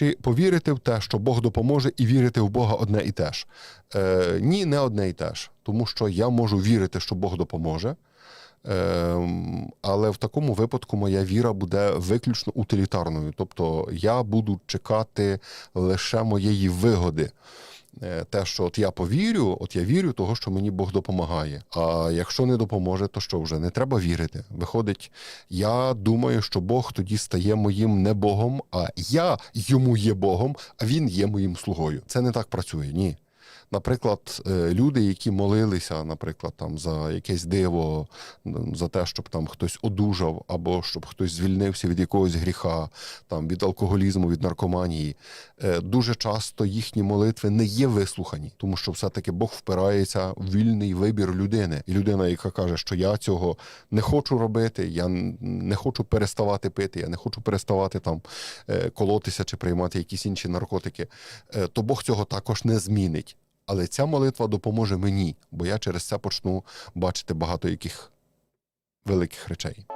Чи повірити в те, що Бог допоможе, і вірити в Бога одне і те ж? Е, ні, не одне і те ж. Тому що я можу вірити, що Бог допоможе. Ем, але в такому випадку моя віра буде виключно утилітарною. Тобто я буду чекати лише моєї вигоди. Е, Те, що от я повірю, от я вірю того, що мені Бог допомагає. А якщо не допоможе, то що вже не треба вірити. Виходить, я думаю, що Бог тоді стає моїм не Богом, а я йому є Богом, а він є моїм слугою. Це не так працює, ні. Наприклад, е, люди, які молилися, наприклад, там за якесь диво, за те, щоб там хтось одужав, або щоб хтось звільнився від якогось гріха, там від алкоголізму, від наркоманії, е, дуже часто їхні молитви не є вислухані, тому що все-таки Бог впирається в вільний вибір людини. І людина, яка каже, що я цього не хочу робити, я не хочу переставати пити, я не хочу переставати там е, колотися чи приймати якісь інші наркотики, то Бог цього також не змінить. Але ця молитва допоможе мені, бо я через це почну бачити багато яких великих речей.